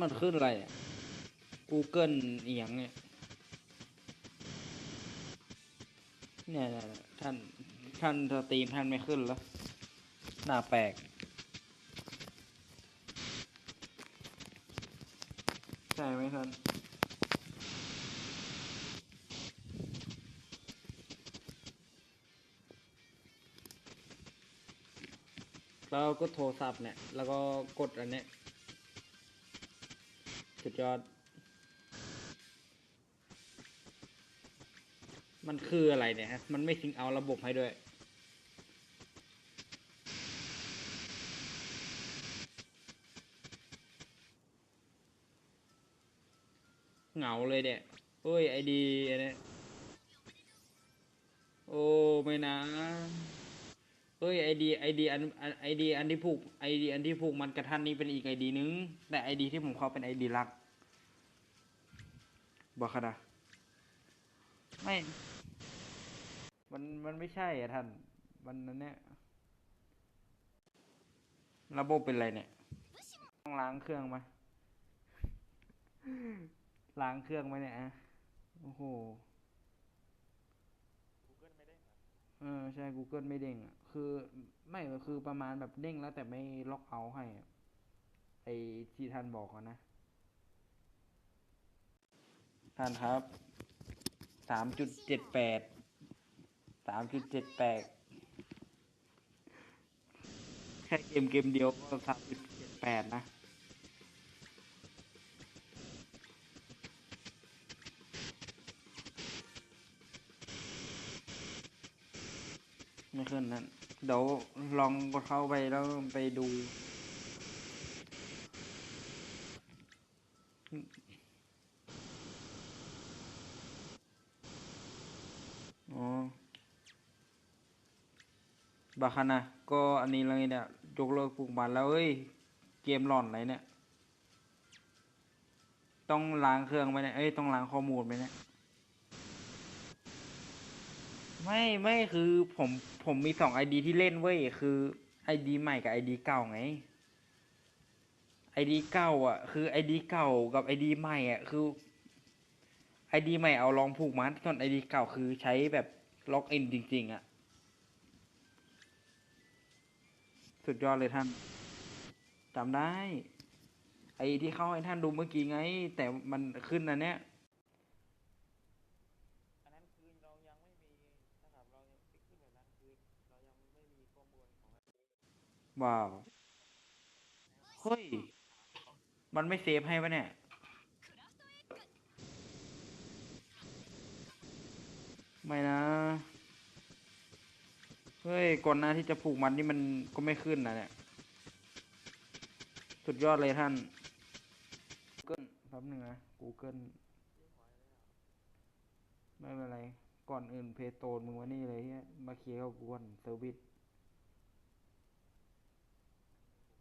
มันขึ้นอะไร Google เอียงเนี่ยเนี่ยเนี่ยเนี่ยท่านท่านสตรีมท่านไม่ขึ้นแล้ว หน้าแปลกใช่ไหมท่านแล้วก็โทรศัพท์เนี่ย แล้วก็กดอันเนี้ย สุดยอด มันคืออะไรเนี่ยฮะ มันไม่ซิงเอาระบบให้ด้วย เหงาเลยเนี่ยเฮ้ย ไอดีอันเนี้ยโอ้ ไม่นะเฮ้ยไอดีไอดีอันไอดีอันที่ผูกไอดีอันที่ผูกมันกระทันนี้เป็นอีกไอดีนึง แต่ไอดีที่ผมเข้าเป็นไอดีลัก บอกค่ะนะไม่ มันมันไม่ใช่อะท่าน มันนั่นเนี่ยระบบเป็นไรเนี่ย ต้องล้างเครื่องไหมล้างเครื่องไหมเนี่ยอะโอ้โหเออใช่ Google ไม่เด้งอะ คือ ไม่คือประมาณแบบเด้งแล้วแต่ไม่ล็อกเอาท์ให้อะไอที่ท่านบอกอะนะ ท่านครับสามจุดเจ็ดแปดสามจุดเจ็ดแปดแค่เกมเกมเดียวก็สามจุดเจ็ดแปดนะไม่ขึ้นนั่นเดี๋ยวลองกดเข้าไปแล้วไปดู อ๋อ บาคานะก็อันนี้เลยเนี่ยยกเลิกปลูกบันแล้วเอ้ย เกมหลอนอะไรเนี่ย ต้องล้างเครื่องไหมเนี่ยเอ้ยต้องล้างข้อมูลไหมเนี่ยไม่ไม่คือผมผมมีสองไอดีที่เล่นเว้ยคือไอดีใหม่กับไอดีเก่าไงไอดีเก่าอะ คือไอดีเก่ากับไอดีใหม่อะคือไอดีใหม่เอาลองผูกมัดส่วนไอดีเก่าคือใช้แบบล็อกอินจริง ๆ อะ สุดยอดเลยท่านจำได้ ไอ้ที่เข้าให้ท่านดูเมื่อกี้ไง แต่มันขึ้นอันเนี้ยอันนั้นคือเรายังไม่มีถ้าหากเรายังไปขึ้นแบบนั้นคือเรายังไม่มีข้อมูลของว้าวเฮ้ย มันไม่เซฟให้ปะเนี่ยไม่นะ เฮ้ยก่อนหน้าที่จะผูกมันนี่มันก็ไม่ขึ้นนะเนี่ย สุดยอดเลยท่าน Google แป๊บหนึงนะ Google ไม่เป็นไร ก่อนอื่นเพโตนมึงมานี่เลยเฮียมาเคลียร์กับกูก่อนเซอร์วิส